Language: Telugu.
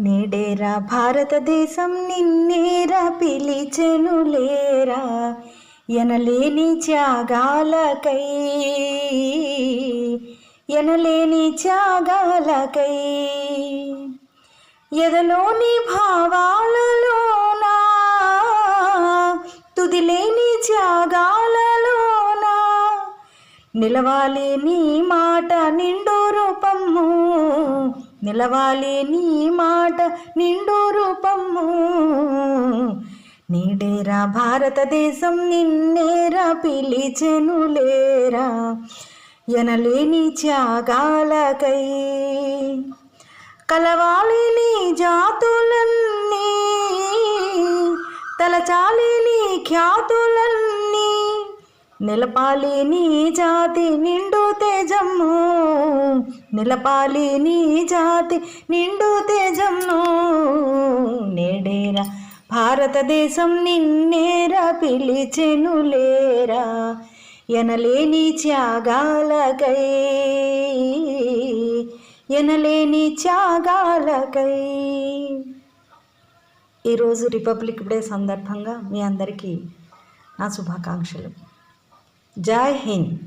నేడేరా భారతదేశం నిన్నేరా పిలిచెనులేరా ఎనలేని త్యాగాలకై. ఎనలేని త్యాగాలకై. ఎదలోని భావాలలోనా? తుదిలేని త్యాగాలలోనా? నిలవాలి నీ మాట నిండు నిలవాలి నీ మాట నిండు రూపము. నీడేరా భారతదేశం నిన్నేరా పిలిచెనులేరా ఎనలేని త్యాగాలకై కలవాలి నీ జాతులన్నీ. తలచాలి నీ ఖ్యాతులన్నీ. నిలపాలి నీ జాతి నిండు తేజము. నిలపాలి నీ జాతి నిండు తేజము నేడేరా. భారతదేశం నిన్నేరా పిలిచెను లేరా. ఎనలేని త్యాగాలకై ఎనలేని త్యాగాలకై. ఈరోజు రిపబ్లిక్ డే సందర్భంగా మీ అందరికీ నా శుభాకాంక్షలు. జై హింద్.